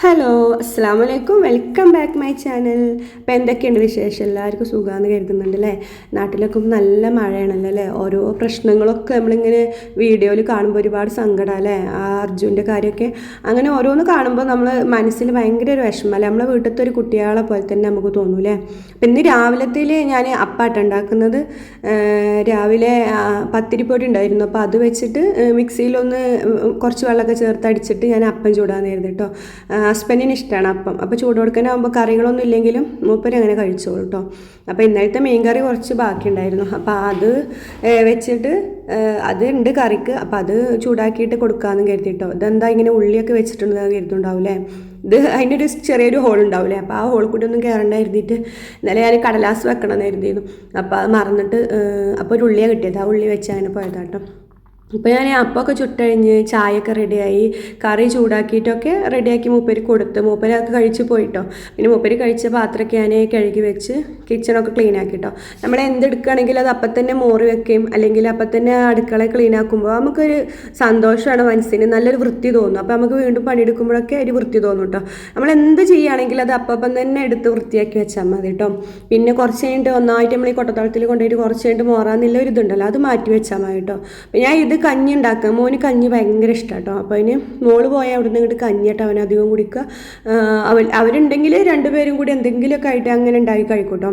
Hello അസ്സാം വലൈക്കും welcome back my channel അപ്പോൾ എന്തൊക്കെയുണ്ട് വിശേഷം? എല്ലാവർക്കും സുഖമാണെന്ന് കരുതുന്നുണ്ട് അല്ലേ നാട്ടിലൊക്കെ നല്ല മഴയാണല്ലോ അല്ലേ ഓരോ പ്രശ്നങ്ങളൊക്കെ നമ്മളിങ്ങനെ വീഡിയോയിൽ കാണുമ്പോൾ ഒരുപാട് സങ്കടം അല്ലേ ആ അർജുന്റെ കാര്യമൊക്കെ അങ്ങനെ ഓരോന്ന് കാണുമ്പോൾ നമ്മൾ മനസ്സിൽ ഭയങ്കര ഒരു വിഷമം അല്ലേ നമ്മളെ വീട്ടിലത്തെ ഒരു കുട്ടികളെ പോലെ തന്നെ നമുക്ക് തോന്നൂലേ അപ്പം ഇന്ന് രാവിലത്തിൽ ഞാൻ അപ്പാട്ട ഉണ്ടാക്കുന്നത് രാവിലെ പത്തിരിപ്പൊടി ഉണ്ടായിരുന്നു. അപ്പോൾ അത് വെച്ചിട്ട് മിക്സിയിലൊന്ന് കുറച്ച് വെള്ളമൊക്കെ ചേർത്ത് അടിച്ചിട്ട് ഞാൻ അപ്പം ചൂടാന്നായിരുന്നു കേട്ടോ ഹസ്ബൻഡിന് ഇഷ്ടമാണ് അപ്പം. അപ്പോൾ ചൂട് കൊടുക്കാനാകുമ്പോൾ കറികളൊന്നും ഇല്ലെങ്കിലും മൂപ്പര് അങ്ങനെ കഴിച്ചോളൂ കേട്ടോ അപ്പോൾ ഇന്നലത്തെ മീൻ കറി കുറച്ച് ബാക്കിയുണ്ടായിരുന്നു. അപ്പോൾ അത് വെച്ചിട്ട് അത് ഉണ്ട് കറിക്ക്. അപ്പം അത് ചൂടാക്കിയിട്ട് കൊടുക്കാമെന്ന് കരുതിയിട്ടോ ഇതെന്താ ഇങ്ങനെ ഉള്ളിയൊക്കെ വെച്ചിട്ടുണ്ടെന്ന് കരുതുണ്ടാവില്ലേ ഇത് അതിന്റെ ഒരു ചെറിയൊരു ഹോൾ ഉണ്ടാവില്ലേ അപ്പോൾ ആ ഹോൾ കൂടി ഒന്നും കയറണ്ട കരുതിയിട്ട് ഇന്നലെ ഞാൻ കടലാസ് വെക്കണം എന്ന് കരുതിയിരുന്നു. അപ്പോൾ അത് മറന്നിട്ട് അപ്പോൾ ഒരു ഉള്ളിയാണ് കിട്ടിയത്. ആ ഉള്ളി വെച്ച് അങ്ങനെ പോയതാട്ടോ ഇപ്പോൾ ഞാൻ അപ്പമൊക്കെ ചുട്ടഴിഞ്ഞ് ചായയൊക്കെ റെഡിയായി കറി ചൂടാക്കിയിട്ടൊക്കെ റെഡിയാക്കി മൂപ്പര് കൊടുത്ത് മൂപ്പരൊക്കെ കഴിച്ച് പോയിട്ടോ. പിന്നെ മൂപ്പര് കഴിച്ച പാത്രമൊക്കെ ഞാൻ കഴുകി വെച്ച് കിച്ചണൊക്കെ ക്ലീൻ ആക്കിട്ടോ. നമ്മൾ എന്തെടുക്കുകയാണെങ്കിൽ അത് അപ്പം തന്നെ മോറി വെക്കുകയും അല്ലെങ്കിൽ അപ്പം തന്നെ അടുക്കള ക്ലീൻ ആക്കുമ്പോൾ നമുക്കൊരു സന്തോഷമാണ് മനസ്സിന് നല്ലൊരു വൃത്തി തോന്നും. അപ്പോൾ നമുക്ക് വീണ്ടും പണിയെടുക്കുമ്പോഴൊക്കെ ഒരു വൃത്തി തോന്നും കേട്ടോ നമ്മൾ എന്ത് ചെയ്യുകയാണെങ്കിൽ അത് അപ്പം തന്നെ എടുത്ത് വൃത്തിയാക്കി വെച്ചാൽ മതി കേട്ടോ പിന്നെ കുറച്ച് കഴിഞ്ഞിട്ട് ഒന്നായിട്ട് നമ്മൾ ഈ കൊട്ടത്തോളത്തിൽ കൊണ്ടുപോയിട്ട് കുറച്ച് കഴിഞ്ഞിട്ട് മോറാന്നുള്ള ഒരു ഇതുണ്ടല്ലോ അത് മാറ്റി വെച്ചാൽ മതി കേട്ടോ അപ്പോൾ ഞാൻ ഇത് കഞ്ഞി ഉണ്ടാക്കുക. മോന് കഞ്ഞി ഭയങ്കര ഇഷ്ടമാണ് കേട്ടോ അപ്പോൾ അതിന് മോൾ പോയാൽ അവിടെ നിന്ന് ഇങ്ങോട്ട് കഞ്ഞിയിട്ട് അവൻ അധികം കുടിക്കുക. അവൻ അവരുണ്ടെങ്കിൽ രണ്ടുപേരും കൂടി എന്തെങ്കിലുമൊക്കെ ആയിട്ട് അങ്ങനെ ഉണ്ടാക്കി കഴിക്കും കേട്ടോ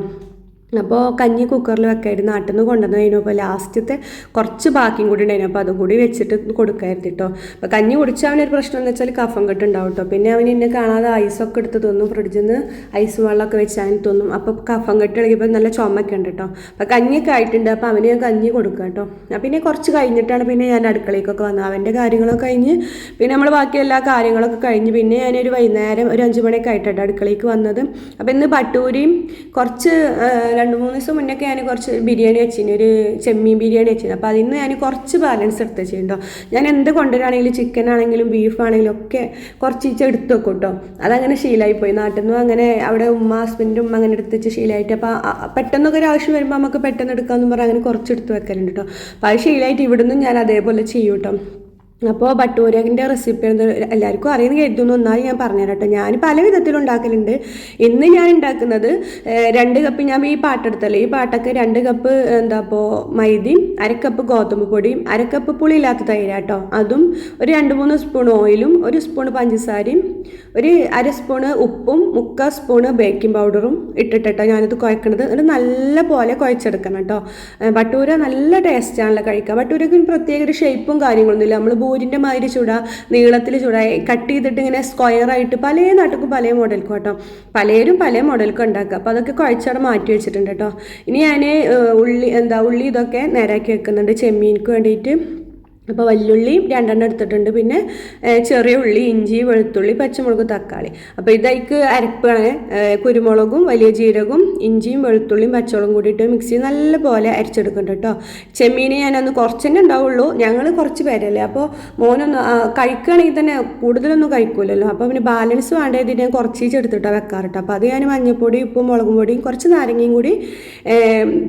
അപ്പോൾ കഞ്ഞി കുക്കറിൽ വെക്കായിരുന്നു. നാട്ടിൽ നിന്ന് കൊണ്ടുവന്ന് കഴിഞ്ഞപ്പോൾ ലാസ്റ്റത്തെ കുറച്ച് ബാക്കിയും കൂടി ഉണ്ടായിരുന്നു. അപ്പോൾ അതും കൂടി വെച്ചിട്ട് കൊടുക്കായിരുന്നു കേട്ടോ അപ്പോൾ കഞ്ഞി കുടിച്ചാൽ അവനൊരു പ്രശ്നം എന്ന് വെച്ചാൽ കഫം കെട്ടുണ്ടാവും കേട്ടോ പിന്നെ അവൻ എന്നെ കാണാതെ ഐസൊക്കെ എടുത്ത് തോന്നും. ഫ്രിഡ്ജിൽ നിന്ന് ഐസ് വെള്ളമൊക്കെ വെച്ചാൽ തോന്നും. അപ്പോൾ കഫം കെട്ടുകയാണെങ്കിൽ നല്ല ചുമയൊക്കെ ഉണ്ട് കേട്ടോ അപ്പോൾ കഞ്ഞിയൊക്കെ ആയിട്ടുണ്ട്. അപ്പോൾ അവന് ഞാൻ കഞ്ഞി കൊടുക്കുക കേട്ടോ പിന്നെ കുറച്ച് കഴിഞ്ഞിട്ടാണ് പിന്നെ ഞാൻ അടുക്കളയ്ക്കൊക്കെ വന്നത്. അവന്റെ കാര്യങ്ങളൊക്കെ കഴിഞ്ഞ് പിന്നെ നമ്മൾ ബാക്കി എല്ലാ കാര്യങ്ങളൊക്കെ കഴിഞ്ഞ് പിന്നെ ഞാനൊരു വൈകുന്നേരം ഒരു അഞ്ച് മണിയൊക്കെ ആയിട്ടാണ് അടുക്കളയ്ക്ക് വന്നത്. അപ്പോൾ ഇന്ന് പട്ടൂരിയും കുറച്ച് രണ്ട് മൂന്ന് ദിവസം മുന്നൊക്കെ ഞാൻ കുറച്ച് ബിരിയാണി വെച്ചിന് ഒരു ചെമ്മീൻ ബിരിയാണി വെച്ചിന്. അപ്പോൾ അതിൽ നിന്ന് ഞാൻ കുറച്ച് ബാലൻസ് എടുത്ത് വെച്ചിട്ടുണ്ടോ ഞാൻ എന്ത് കൊണ്ടുവരാണെങ്കിലും ചിക്കൻ ആണെങ്കിലും ബീഫ് ആണെങ്കിലും ഒക്കെ കുറച്ച് ഈച്ച എടുത്ത് വെക്കും കേട്ടോ അതങ്ങനെ ശീലമായിപ്പോയി നാട്ടിൽ നിന്നും അങ്ങനെ അവിടെ ഉമ്മ ഹസ്ബൻഡും ഉമ്മ അങ്ങനെ എടുത്ത് വെച്ച് ശീലമായിട്ട് അപ്പോൾ പെട്ടെന്നൊക്കെ ഒരു ആവശ്യം വരുമ്പോൾ നമുക്ക് പെട്ടെന്ന് എടുക്കാമെന്ന് പറഞ്ഞാൽ അങ്ങനെ കുറച്ച് എടുത്ത് വെക്കലുണ്ട് കേട്ടോ അപ്പോൾ അത് ശീലമായിട്ട് ഞാൻ അതേപോലെ ചെയ്യും കേട്ടോ അപ്പോൾ ബട്ടൂരകിന്റെ റെസിപ്പി എല്ലാവർക്കും അറിയുന്ന കരുതുന്നു. എന്നാലും ഞാൻ പറഞ്ഞുതരാം കേട്ടോ ഞാൻ പല വിധത്തിൽ ഉണ്ടാക്കലുണ്ട് ഇന്ന് ഞാൻ ഉണ്ടാക്കുന്നത് രണ്ട് കപ്പ് ഞാൻ ഈ പാട്ടെടുത്തല്ലേ ഈ പാട്ടൊക്കെ രണ്ട് കപ്പ് എന്താ ഇപ്പോൾ മൈദയും അരക്കപ്പ് ഗോതമ്പ് പൊടിയും അരക്കപ്പ് പുളിയില്ലാത്ത തൈര് കേട്ടോ അതും ഒരു രണ്ട് മൂന്ന് സ്പൂൺ ഓയിലും ഒരു സ്പൂൺ പഞ്ചസാരയും ഒരു അര സ്പൂണ് ഉപ്പും മുക്കാൽ സ്പൂണ് ബേക്കിംഗ് പൗഡറും ഇട്ടിട്ടോ ഞാനിത് കുഴക്കണത്. ഒരു നല്ല പോലെ കുഴച്ചെടുക്കണം കേട്ടോ. ബട്ടൂര നല്ല ടേസ്റ്റാണല്ലോ കഴിക്കുക ബട്ടൂരക്ക് പ്രത്യേക ഒരു ഷേപ്പും കാര്യങ്ങളൊന്നുമില്ല. നമ്മൾ ബൂരിന്റെ മാതിരി ചുട നീളത്തിൽ ചുട കട്ട് ചെയ്തിട്ട് ഇങ്ങനെ സ്ക്വയർ ആയിട്ട് പല നാട്ടുക്കും പല മോഡൽക്കും കേട്ടോ പലരും പല മോഡൽക്കും ഉണ്ടാക്കുക. അപ്പോൾ അതൊക്കെ കുഴച്ചവിടെ മാറ്റി വെച്ചിട്ടുണ്ട് കേട്ടോ ഇനി ഞാൻ ഉള്ളി എന്താ ഉള്ളി ഇതൊക്കെ നേരാക്കി വെക്കുന്നുണ്ട് ചെമ്മീനിക്ക് വേണ്ടിയിട്ട്. അപ്പോൾ വല്യുള്ളിയും രണ്ടെണ്ണം എടുത്തിട്ടുണ്ട്. പിന്നെ ചെറിയ ഉള്ളി ഇഞ്ചി വെളുത്തുള്ളി പച്ചമുളക് തക്കാളി. അപ്പോൾ ഇതായിക്ക് അരപ്പാണ്. കുരുമുളകും വലിയ ജീരകവും ഇഞ്ചിയും വെളുത്തുള്ളിയും പച്ചമുളകും കൂടിയിട്ട് മിക്സി നല്ല പോലെ അരച്ചെടുക്കുന്നുണ്ട് കേട്ടോ ചെമ്മീന് ഞാനൊന്ന് കുറച്ച് തന്നെ ഉണ്ടാവുള്ളൂ. ഞങ്ങൾ കുറച്ച് പേരല്ലേ. അപ്പോൾ മോനൊന്ന് കഴിക്കുകയാണെങ്കിൽ തന്നെ കൂടുതലൊന്നും കഴിക്കൂലല്ലോ. അപ്പോൾ പിന്നെ ബാലൻസ് വേണ്ട ഇതിന് ഞാൻ കുറച്ച് എടുത്തിട്ടാണ് വെക്കാറ് കേട്ടോ അപ്പോൾ അത് ഞാൻ മഞ്ഞൾപ്പൊടി ഉപ്പും മുളകും പൊടിയും കുറച്ച് നാരങ്ങയും കൂടി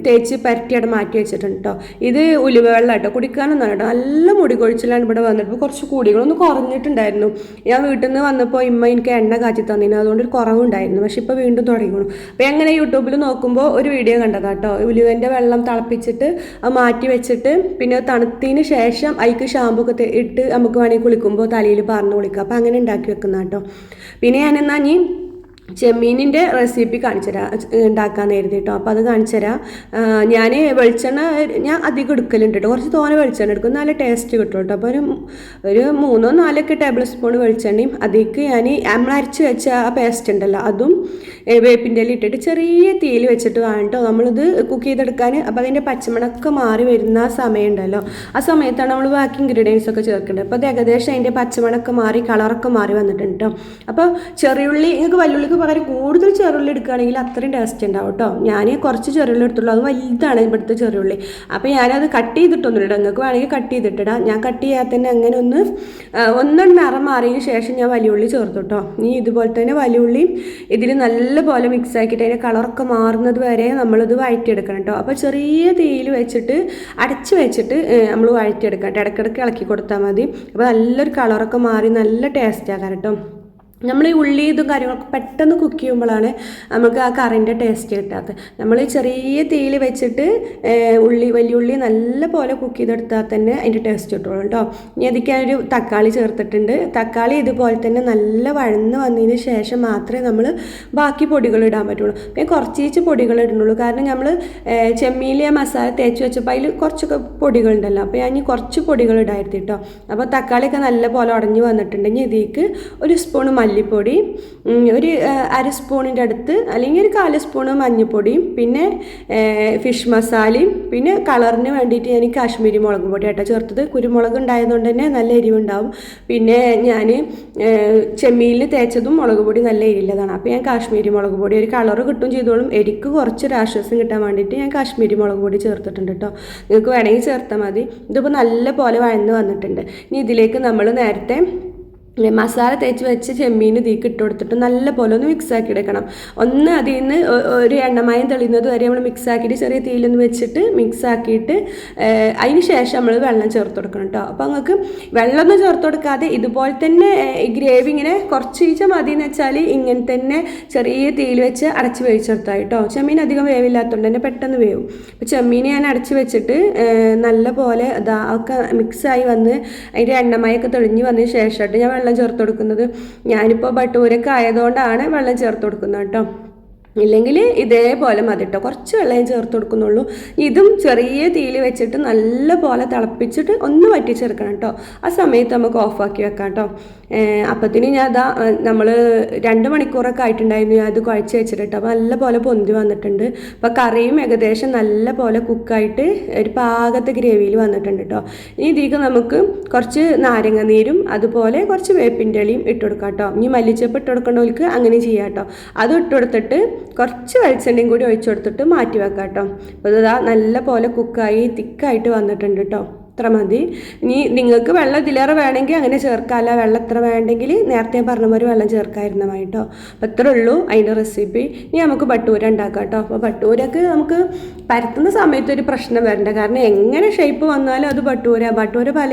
തേച്ച് പരട്ടി മാറ്റി വെച്ചിട്ടുണ്ട് കേട്ടോ ഇത് ഉലുവ വെള്ളം കേട്ടോ കുടിക്കാനൊന്നും കേട്ടോ നല്ല മുടി കൊഴിച്ചിലാണ് ഇവിടെ വന്നിട്ട്. കുറച്ച് കൂടികളൊന്ന് കുറഞ്ഞിട്ടുണ്ടായിരുന്നു. ഞാൻ വീട്ടിൽ നിന്ന് വന്നപ്പോൾ ഇമ്മ എനിക്ക് എണ്ണ കാച്ചി തന്നിന്. അതുകൊണ്ട് ഒരു കുറവുണ്ടായിരുന്നു. പക്ഷെ ഇപ്പോൾ വീണ്ടും തുടങ്ങിക്കണു. അപ്പോൾ അങ്ങനെ യൂട്യൂബിൽ നോക്കുമ്പോൾ ഒരു വീഡിയോ കണ്ടതാ കേട്ടോ ഉലുവന്റെ വെള്ളം തിളപ്പിച്ചിട്ട് മാറ്റി വെച്ചിട്ട് പിന്നെ തണുത്തതിന് ശേഷം അതിക്ക് ഷാമ്പു ഒക്കെ ഇട്ട് നമുക്ക് വേണമെങ്കിൽ കുളിക്കുമ്പോൾ തലയിൽ പറഞ്ഞു കുളിക്കുക അപ്പോൾ അങ്ങനെ ഉണ്ടാക്കി വെക്കുന്ന കേട്ടോ പിന്നെ ഞാനെന്നാ ഇനി ചെമ്മീനിന്റെ റെസിപ്പി കാണിച്ചു തരാം ഉണ്ടാക്കാൻ നേരത്തെ കേട്ടോ അപ്പോൾ അത് കാണിച്ചു തരാം. ഞാൻ വെളിച്ചെണ്ണ ഞാൻ അധികം എടുക്കലുണ്ട് കേട്ടോ കുറച്ച് തോനെ വെളിച്ചെണ്ണ എടുക്കും. നല്ല ടേസ്റ്റ് കിട്ടും കേട്ടോ അപ്പോൾ ഒരു ഒരു മൂന്നോ നാലൊക്കെ ടേബിൾ സ്പൂൺ വെളിച്ചെണ്ണയും അതിലേക്ക് ഞാൻ നമ്മൾ അരച്ച് വെച്ച ആ പേസ്റ്റ് ഉണ്ടല്ലോ അതും വേപ്പിന്റെ ഇല ഇട്ടിട്ട് ചെറിയ തീയിൽ വെച്ചിട്ട് വേണം നമ്മളിത് കുക്ക് ചെയ്തെടുക്കാൻ. അപ്പോൾ അതിന്റെ പച്ചമണമൊക്കെ മാറി വരുന്ന ആ സമയം ഉണ്ടല്ലോ. ആ സമയത്താണ് നമ്മൾ ബാക്കി ഇൻഗ്രീഡിയൻസ് ഒക്കെ ചേർക്കേണ്ടത്. അപ്പോൾ അത് ഏകദേശം അതിന്റെ പച്ചമണമൊക്കെ മാറി കളറൊക്കെ മാറി വന്നിട്ടുണ്ട് കേട്ടോ അപ്പോൾ ചെറിയുള്ളി നിങ്ങൾക്ക് വല്ലുള്ളിക്ക് പകരം കൂടുതൽ ചെറുള്ളി എടുക്കുകയാണെങ്കിൽ അത്രയും ടേസ്റ്റ് ഉണ്ടാവും കേട്ടോ ഞാൻ കുറച്ച് ചെറുള്ളി എടുത്തുള്ളൂ. അത് വലുതാണ് ഇവിടുത്തെ ചെറുള്ളി. അപ്പോൾ ഞാനത് കട്ട് ചെയ്തിട്ടൊന്നുമില്ല നിങ്ങൾക്ക് വേണമെങ്കിൽ കട്ട് ചെയ്തിട്ടിടാം. ഞാൻ കട്ട് ചെയ്യാതെ തന്നെ അങ്ങനെ ഒന്ന് ഒന്നും നിറം മാറിയതിന് ശേഷം ഞാൻ വലിയ ഉള്ളി ചേർത്തു കേട്ടോ ഇനി ഇതുപോലെ തന്നെ വലിയ ഉള്ളിയും ഇതിൽ നല്ലപോലെ മിക്സ് ആക്കിയിട്ട് അതിന്റെ കളറൊക്കെ മാറുന്നത് വരെ നമ്മളിത് വഴറ്റിയെടുക്കണം കേട്ടോ അപ്പോൾ ചെറിയ തീയിൽ വെച്ചിട്ട് അടച്ച് വെച്ചിട്ട് നമ്മൾ വഴറ്റിയെടുക്കാം ഇടയ്ക്കിടയ്ക്ക് ഇളക്കി കൊടുത്താൽ മതി. അപ്പോൾ നല്ലൊരു കളറൊക്കെ മാറി നല്ല ടേസ്റ്റ് ആക്കാൻ കേട്ടോ നമ്മൾ ഈ ഉള്ളി ഇതും കാര്യങ്ങളൊക്കെ പെട്ടെന്ന് കുക്ക് ചെയ്യുമ്പോഴാണ് നമുക്ക് ആ കറിന്റെ ടേസ്റ്റ് കിട്ടാത്തത്. നമ്മൾ ചെറിയ തീയിൽ വെച്ചിട്ട് ഉള്ളി വലിയ ഉള്ളി നല്ല പോലെ കുക്ക് ചെയ്തെടുത്താൽ തന്നെ അതിന്റെ ടേസ്റ്റ് കിട്ടുള്ളൂ കേട്ടോ. ഇനി അതിലേക്ക് ഒരു തക്കാളി ചേർത്തിട്ടുണ്ട്. തക്കാളി ഇതുപോലെ തന്നെ നല്ല വഴന്ന് വന്നതിന് ശേഷം മാത്രമേ നമ്മൾ ബാക്കി പൊടികൾ ഇടാൻ പറ്റുള്ളൂ. പിന്നെ കുറച്ചീച്ച് പൊടികൾ ഇടുന്നുള്ളൂ. കാരണം നമ്മൾ ചെമ്മീലിയ മസാല തേച്ച് വെച്ചപ്പോൾ അതിൽ കുറച്ചൊക്കെ പൊടികളുണ്ടല്ലോ അപ്പോൾ ഞാൻ കുറച്ച് പൊടികൾ ഇടായിരുന്നു കേട്ടോ. അപ്പോൾ തക്കാളിയൊക്കെ നല്ല പോലെ ഉടഞ്ഞു വന്നിട്ടുണ്ട്. ഇനി ഇതിലേക്ക് ഒരു സ്പൂൺ മല്ലിപ്പൊടി ഒരു അര സ്പൂണിന്റെ അടുത്ത് അല്ലെങ്കിൽ ഒരു കാൽ സ്പൂണ് മഞ്ഞൾപ്പൊടിയും പിന്നെ ഫിഷ് മസാലയും പിന്നെ കളറിന് വേണ്ടിയിട്ട് ഞാൻ കാശ്മീരി മുളക് പൊടി ആട്ടോ ചേർത്തത്. കുരുമുളക് ഉണ്ടായതുകൊണ്ട് തന്നെ നല്ല എരിവുണ്ടാവും. പിന്നെ ഞാൻ ചെമ്മീനിൽ തേച്ചതും മുളക് പൊടി നല്ല എരിയുള്ളതാണ് അപ്പോൾ ഞാൻ കാശ്മീരി മുളക് പൊടി ഒരു കളറ് കിട്ടും ചെയ്തോളും. എരിക്ക് കുറച്ച് ആശ്വാസം കിട്ടാൻ വേണ്ടിയിട്ട് ഞാൻ കാശ്മീരി മുളക് പൊടി ചേർത്തിട്ടുണ്ട് കേട്ടോ നിങ്ങൾക്ക് വേണമെങ്കിൽ ചേർത്താൽ മതി. ഇതിപ്പോൾ നല്ല പോലെ വഴന്ന് വന്നിട്ടുണ്ട്. ഇനി ഇതിലേക്ക് നമ്മൾ നേരത്തെ മസാല തേച്ച് വെച്ച് ചെമ്മീൻ ഇതിലേക്ക് ഇട്ട് കൊടുത്തിട്ട് നല്ല പോലെ ഒന്ന് മിക്സ് ആക്കി എടുക്കണം. ഒന്ന് അതിൽ നിന്ന് ഒരു എണ്ണമയം തെളിയുന്നത് വരെ നമ്മൾ മിക്സ് ആക്കിയിട്ട് ചെറിയ തീയിലൊന്ന് വെച്ചിട്ട് മിക്സ് ആക്കിയിട്ട് അതിന് ശേഷം നമ്മൾ വെള്ളം ചേർത്ത് കൊടുക്കണം കേട്ടോ അപ്പോൾ നിങ്ങൾക്ക് വെള്ളമൊന്നും ചേർത്ത് കൊടുക്കാതെ ഇതുപോലെ തന്നെ ഈ ഗ്രേവി ഇങ്ങനെ കുറച്ച് ഈച്ച മതി എന്ന് വെച്ചാൽ ഇങ്ങനെ തന്നെ ചെറിയ തീയിൽ വെച്ച് അടച്ച് വേവിച്ചെടുത്താൽ കേട്ടോ ചെമ്മീൻ അധികം വേവില്ലാത്തതുകൊണ്ട് തന്നെ പെട്ടെന്ന് വേവും. അപ്പോൾ ചെമ്മീൻ ഞാൻ അടച്ച് വെച്ചിട്ട് നല്ല പോലെ അതാ ഒക്കെ മിക്സായി വന്ന് അതിന്റെ എണ്ണമയൊക്കെ തെളിഞ്ഞ് വന്നതിന് ശേഷമായിട്ട് ഞാൻ വെള്ളം ചേർത്ത് കൊടുക്കുന്നത്. ഞാനിപ്പോൾ ബട്ടൂരൊക്കെ ആയതുകൊണ്ടാണ് വെള്ളം ചേർത്ത് കൊടുക്കുന്നത് കേട്ടോ. ഇല്ലെങ്കിൽ ഇതേപോലെ മതി കേട്ടോ കുറച്ച് വെള്ളം ചേർത്ത് കൊടുക്കുന്നുള്ളൂ. ഇതും ചെറിയ തീയിൽ വെച്ചിട്ട് നല്ല പോലെ തിളപ്പിച്ചിട്ട് ഒന്ന് വറ്റിച്ചെടുക്കണം കേട്ടോ ആ സമയത്ത് നമുക്ക് ഓഫാക്കി വെക്കാം കേട്ടോ അപ്പത്തിന് ഞാൻ അതാ നമ്മൾ രണ്ട് മണിക്കൂറൊക്കെ ആയിട്ടുണ്ടായിരുന്നു ഞാൻ അത് കുഴച്ച് വെച്ചിട്ട് കേട്ടോ അപ്പോൾ നല്ല പോലെ പൊന്തി വന്നിട്ടുണ്ട്. അപ്പോൾ കറിയും ഏകദേശം നല്ല പോലെ കുക്കായിട്ട് ഒരു പാകത്തെ ഗ്രേവിയിൽ വന്നിട്ടുണ്ട് കേട്ടോ ഇനി ഇതിലേക്ക് നമുക്ക് കുറച്ച് നാരങ്ങ നീരും അതുപോലെ കുറച്ച് വേപ്പിന്റെ ഇലയും ഇട്ട് കൊടുക്കാം കേട്ടോ ഇനി മല്ലിച്ചപ്പ് ഇട്ട് കൊടുക്കേണ്ടവർക്ക് അങ്ങനെ ചെയ്യാം കേട്ടോ അത് ഇട്ട് കൊടുത്തിട്ട് കുറച്ച് വെളിച്ചെണ്ണയും കൂടി ഒഴിച്ചു കൊടുത്തിട്ട് മാറ്റി വെക്കാം കേട്ടോ അപ്പോൾ ഇതാ നല്ല പോലെ കുക്കായി തിക്കായിട്ട് വന്നിട്ടുണ്ട് കേട്ടോ ഇത്ര മതി. ഇനി നിങ്ങൾക്ക് വെള്ളം ഇതിലേറെ വേണമെങ്കിൽ അങ്ങനെ ചേർക്കാമല്ല. വെള്ളം എത്ര വേണ്ടെങ്കിൽ നേരത്തെ പറഞ്ഞ പോലെ വെള്ളം ചേർക്കാതിരുന്നമായി കേട്ടോ. അപ്പോൾ ഇത്രേ ഉള്ളൂ അതിന്റെ റെസിപ്പി ഇനി നമുക്ക് ബട്ടൂര ഉണ്ടാക്കാം കേട്ടോ. അപ്പോൾ ബട്ടൂരക്ക് നമുക്ക് പരത്തുന്ന സമയത്ത് ഒരു പ്രശ്നം വരണ്ട. കാരണം എങ്ങനെ ഷേപ്പ് വന്നാലും അത് ബട്ടൂര ബട്ടൂര പല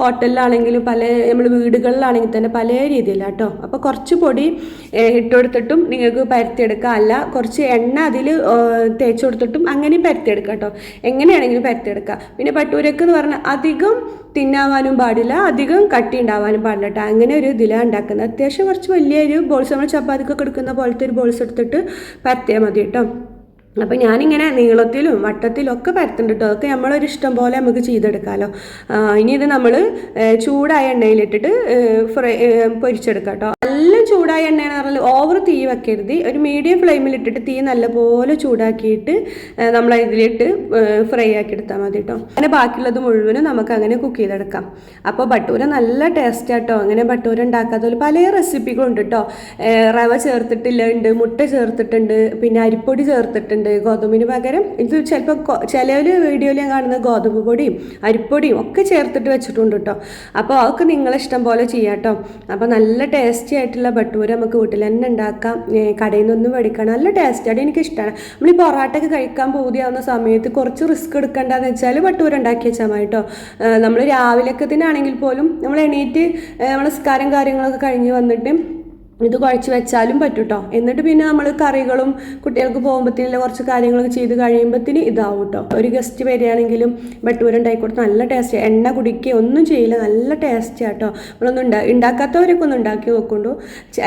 ഹോട്ടലിലാണെങ്കിലും പല നമ്മൾ വീടുകളിലാണെങ്കിൽ തന്നെ പല രീതിയിലാണ് കേട്ടോ. അപ്പോൾ കുറച്ച് പൊടി ഇട്ടുകൊടുത്തിട്ടും ഇട്ട് കൊടുത്തിട്ടും നിങ്ങൾക്ക് പരത്തിയെടുക്കാം. അല്ല കുറച്ച് എണ്ണ അതിൽ തേച്ച് കൊടുത്തിട്ടും അങ്ങനെയും പരത്തിയെടുക്കാം കേട്ടോ. എങ്ങനെയാണെങ്കിലും പരത്തിയെടുക്കാം. പിന്നെ ബട്ടൂരക്ക് എന്ന് പറഞ്ഞാൽ അധികം തിന്നാവാനും പാടില്ല അധികം കട്ടി ഉണ്ടാവാനും പാടില്ല കേട്ടോ അങ്ങനെ ഒരു ഇതിലാണ് ഉണ്ടാക്കുന്നത് അത്യാവശ്യം കുറച്ച് വലിയൊരു ബോൾസ് നമ്മൾ ചപ്പാത്തിക്കൊക്കെ എടുക്കുന്ന പോലത്തെ ഒരു ബോൾസ് എടുത്തിട്ട് പരത്തിയാൽ മതി കേട്ടോ അപ്പോൾ ഞാനിങ്ങനെ നീളത്തിലും വട്ടത്തിലും ഒക്കെ പരത്തുന്നുണ്ട് കേട്ടോ അതൊക്കെ നമ്മളൊരു ഇഷ്ടം പോലെ നമുക്ക് ചെയ്തെടുക്കാമല്ലോ ഇനി ഇത് നമ്മൾ ചൂടായ എണ്ണയിലിട്ടിട്ട് ഫ്രൈ പൊരിച്ചെടുക്കാം കേട്ടോ ചൂടായ എണ്ണയെന്ന് പറഞ്ഞാൽ ഓവർ തീ വെക്കരുത്. ഒരു മീഡിയം ഫ്ലെയിമിൽ ഇട്ടിട്ട് തീ നല്ലപോലെ ചൂടാക്കിയിട്ട് നമ്മൾ ഇതിലിട്ട് ഫ്രൈ ആക്കി എടുത്താൽ മതി കേട്ടോ അങ്ങനെ ബാക്കിയുള്ളത് മുഴുവനും നമുക്ക് അങ്ങനെ കുക്ക് ചെയ്തെടുക്കാം. അപ്പോൾ ബട്ടൂര നല്ല ടേസ്റ്റ് ആട്ടോ. അങ്ങനെ ബട്ടൂര ഉണ്ടാക്കാത്തതുപോലെ പല റെസിപ്പികളുണ്ട് കേട്ടോ റവ ചേർത്തിട്ടില്ല ഉണ്ട് മുട്ട ചേർത്തിട്ടുണ്ട് പിന്നെ അരിപ്പൊടി ചേർത്തിട്ടുണ്ട് ഗോതമ്പിന് പകരം. ഇത് ചിലപ്പോൾ ചിലർ വീഡിയോയിൽ ഞാൻ കാണുന്നത് ഗോതമ്പ് പൊടിയും അരിപ്പൊടിയും ഒക്കെ ചേർത്തിട്ട് വെച്ചിട്ടുണ്ട് കേട്ടോ അപ്പോൾ അതൊക്കെ നിങ്ങളിഷ്ടം പോലെ ചെയ്യാം കേട്ടോ അപ്പോൾ നല്ല ടേസ്റ്റി ആയിട്ടുള്ള ബട്ടൂര നമുക്ക് വീട്ടിൽ തന്നെ ഉണ്ടാക്കാം. കടയിൽ നിന്നൊന്നും മേടിക്കണം. നല്ല ടേസ്റ്റാണ് എനിക്കിഷ്ടമാണ് നമ്മൾ ഈ പൊറാട്ടയൊക്കെ കഴിക്കാൻ പോകുകയാവുന്ന സമയത്ത് കുറച്ച് റിസ്ക് എടുക്കേണ്ടതെന്ന് വെച്ചാൽ വട്ടൂര ഉണ്ടാക്കി വെച്ചാൽ മതി കേട്ടോ നമ്മൾ രാവിലെക്കത്തിനാണെങ്കിൽ പോലും നമ്മൾ എണീറ്റ് നമ്മൾ സ്കാരം കാര്യങ്ങളൊക്കെ കഴിഞ്ഞ് വന്നിട്ട് ഇത് കുഴച്ച് വെച്ചാലും പറ്റും കേട്ടോ എന്നിട്ട് പിന്നെ നമ്മൾ കറികളും കുട്ടികൾക്ക് പോകുമ്പോഴത്തേനുള്ള കുറച്ച് കാര്യങ്ങളൊക്കെ ചെയ്ത് കഴിയുമ്പോഴത്തേന് ഇതാവും കേട്ടോ ഒരു ഗസ്റ്റ് വരികയാണെങ്കിലും ബട്ടൂരം ഉണ്ടാക്കി കൊടുത്ത് നല്ല ടേസ്റ്റ് എണ്ണ കുടിക്കുക ഒന്നും ചെയ്യില്ല. നല്ല ടേസ്റ്റ് കേട്ടോ നമ്മളൊന്നും ഉണ്ടാ ഉണ്ടാക്കാത്തവരൊക്കെ ഒന്ന് ഉണ്ടാക്കി നോക്കൊണ്ടു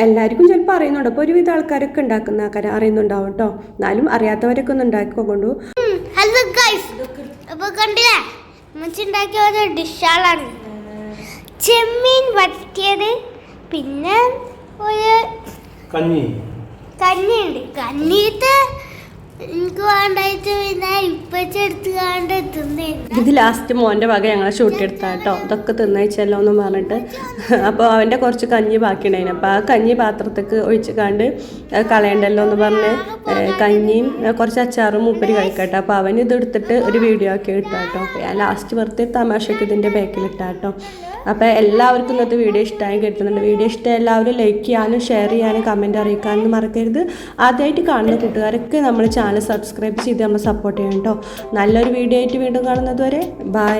എല്ലാവർക്കും ചിലപ്പോൾ അറിയുന്നുണ്ട്. അപ്പോൾ ഒരുവിധ ആൾക്കാരൊക്കെ ഉണ്ടാക്കുന്ന ആൾക്കാർ അറിയുന്നുണ്ടാവും കേട്ടോ എന്നാലും അറിയാത്തവരൊക്കെ ഒന്ന് ഉണ്ടാക്കി നോക്കൊണ്ടു ഹലോ ഗൈസ് അപ്പൊ കണ്ടില്ലേ? അമ്മച്ചുണ്ടാക്കിയ ഒരു ഡിഷാളാണ് ചെമ്മീൻ വറ്റിയത് പിന്നെ ഒരു കഞ്ഞി. കഞ്ഞിയുണ്ട്. കഞ്ഞീത്ത് ഇത് ലാസ്റ്റ് മോന്റെ വക ഞങ്ങളെ ഷൂട്ട് എടുത്താ കേട്ടോ ഇതൊക്കെ തിന്നയച്ചല്ലോ എന്ന് പറഞ്ഞിട്ട്. അപ്പോൾ അവന്റെ കുറച്ച് കഞ്ഞി ബാക്കി ഉണ്ടായിന് അപ്പോൾ ആ കഞ്ഞി പാത്രത്തേക്ക് ഒഴിച്ച് കണ്ട് കളയണ്ടല്ലോ എന്ന് പറഞ്ഞ് കഞ്ഞിയും കുറച്ച് അച്ചാറും മൂപ്പര് കഴിക്കട്ടെ. അപ്പോൾ അവൻ ഇത് എടുത്തിട്ട് ഒരു വീഡിയോ ഒക്കെ ഇട്ടാ കേട്ടോ അപ്പോൾ ഞാൻ ലാസ്റ്റ് വെറുതെ തമാശക്ക് ഇതിന്റെ കേട്ടോ അപ്പോൾ എല്ലാവർക്കും ഇന്നത്തെ വീഡിയോ ഇഷ്ടമായി കേട്ടുന്നുണ്ട് വീഡിയോ ഇഷ്ടം എല്ലാവരും ലൈക്ക് ചെയ്യാനും ഷെയർ ചെയ്യാനും കമന്റ് അറിയിക്കാനും മറക്കരുത്. ആദ്യമായിട്ട് കാണുന്ന കൂട്ടുകാരൊക്കെ നമ്മൾ ചാനൽ സബ്സ്ക്രൈബ് ചെയ്ത് നമ്മൾ സപ്പോർട്ട് ചെയ്യണം കേട്ടോ നല്ലൊരു വീഡിയോ ആയിട്ട് വീണ്ടും കാണുന്നത് വരെ ബൈ